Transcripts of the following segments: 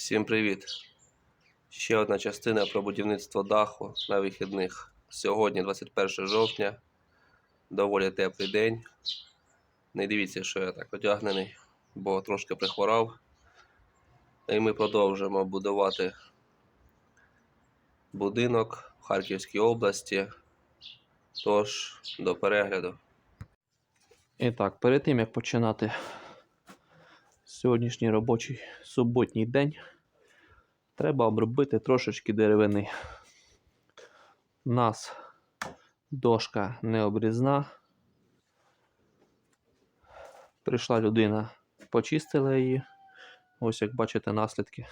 Всім привіт! Ще одна частина про будівництво даху на вихідних. Сьогодні 21 жовтня. Доволі теплий день. Не дивіться, що я так одягнений, бо трошки прихворав. І ми продовжуємо будувати будинок в Харківській області. Тож, до перегляду. І так, перед тим як починати сьогоднішній робочий суботній день, треба обробити трошечки деревини. У нас дошка не обрізна. Прийшла людина, почистила її. Ось як бачите наслідки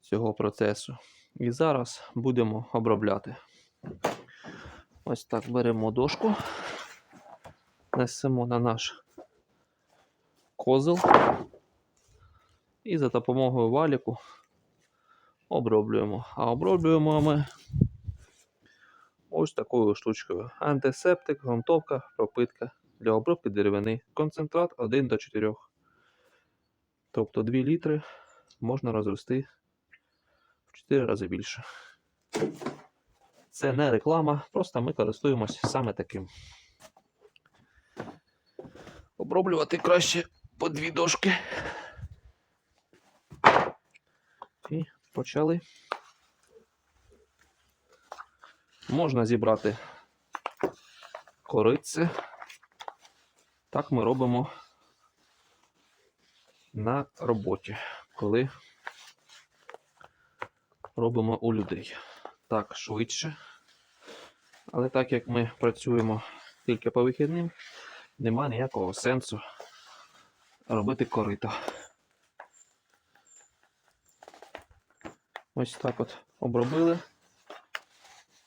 цього процесу. І зараз будемо обробляти. Ось так беремо дошку несемо на наш козел і за допомогою валіку оброблюємо. А оброблюємо ми ось такою штучкою. Антисептик, грунтовка, пропитка для обробки деревини. Концентрат 1 до 4. Тобто 2 літри можна розвести в 4 рази більше. Це не реклама, просто ми користуємось саме таким. Оброблювати краще по дві дошки. І почали. Можна зібрати корице. Так ми робимо на роботі, коли робимо у людей. Так, швидше. Але так як ми працюємо тільки по вихідним, нема ніякого сенсу робити корито. Ось так от обробили,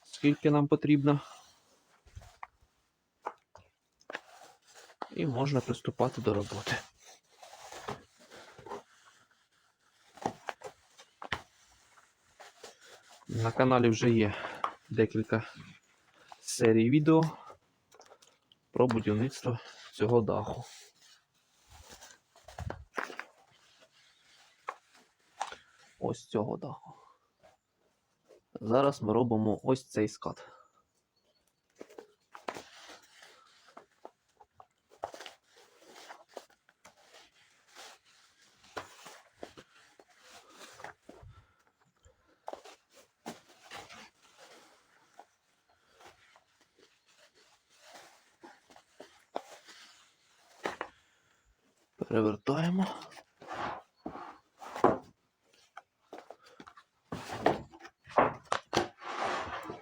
скільки нам потрібно. І можна приступати до роботи. На каналі вже є декілька серій відео про будівництво цього даху. Ось цього даху. Зараз ми робимо ось цей скат. Перевертаємо.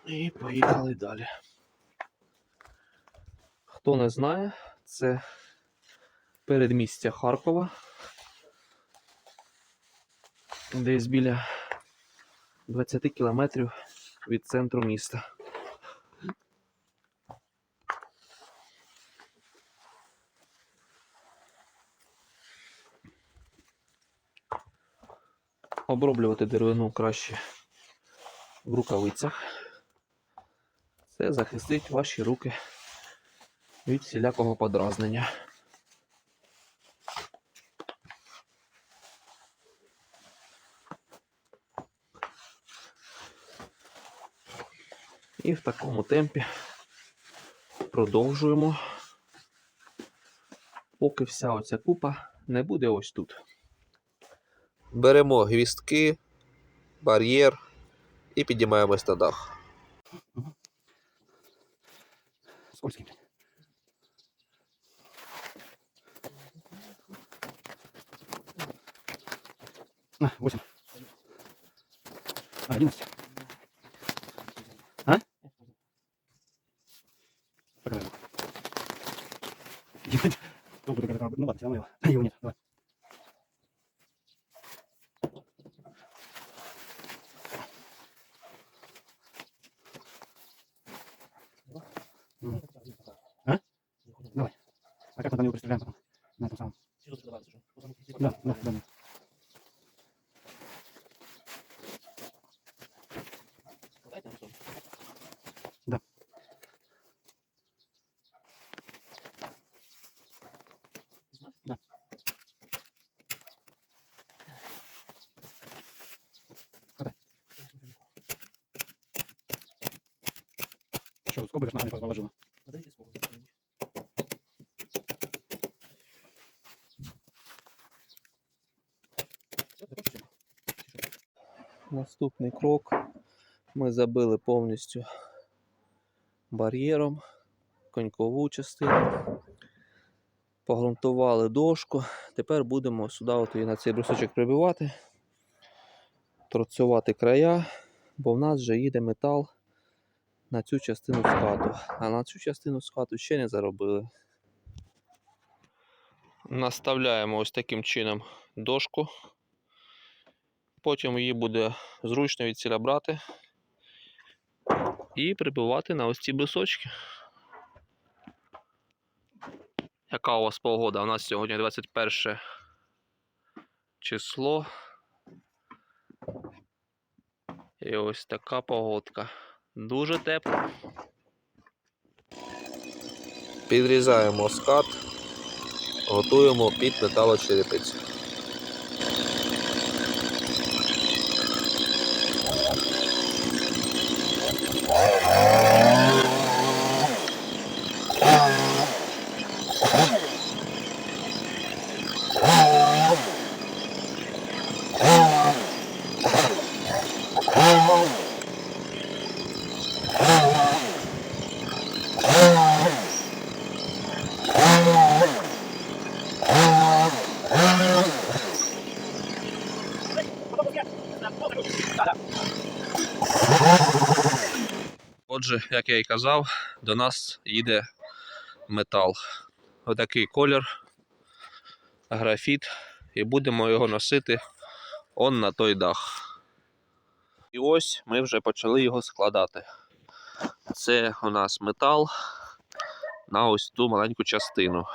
І поїхали далі. Хто не знає, це передмістя Харкова. Десь біля 20 кілометрів від центру міста. Оброблювати деревину краще в рукавицях. Це захистить ваші руки від всілякого подразнення. І в такому темпі продовжуємо, поки вся оця купа не буде ось тут. Беремо гвістки, бар'єр і піднімаємось на дах. Скользкий. На, восемь. А, одиннадцать. А? Пока давай. Ебать. Ну, ну ладно, все равно его. Его нет, давай. М. на него представляем потом. На этом самом. Да, да, да. да. Еще скобы на не положила. Наступний крок. Ми забили повністю бар'єром конькову частину. Погрунтували дошку. Тепер будемо сюди от на цей брусочок прибивати, торцювати края, бо в нас вже їде метал на цю частину скату. А на цю частину скату ще не заробили. Наставляємо ось таким чином дошку. Потім її буде зручно від брати і прибивати на ось ці брусочки. Яка у вас погода? У нас сьогодні 21 число. І ось така погодка. Дуже тепло. Підрізаємо скат, готуємо під металочерепицю. Oh! Отже, як я і казав, до нас їде метал. Отакий колір, графіт, і будемо його носити он на той дах. І ось ми вже почали його складати. Це у нас метал на ось ту маленьку частину,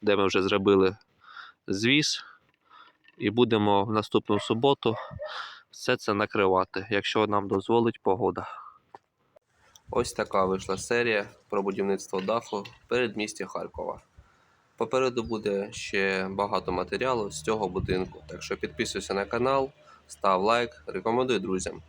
де ми вже зробили звіз, і будемо в наступну суботу все це накривати, якщо нам дозволить погода. Ось така вийшла серія про будівництво даху передмісті Харкова. Попереду буде ще багато матеріалу з цього будинку, так що підписуйся на канал, став лайк, рекомендуй друзям.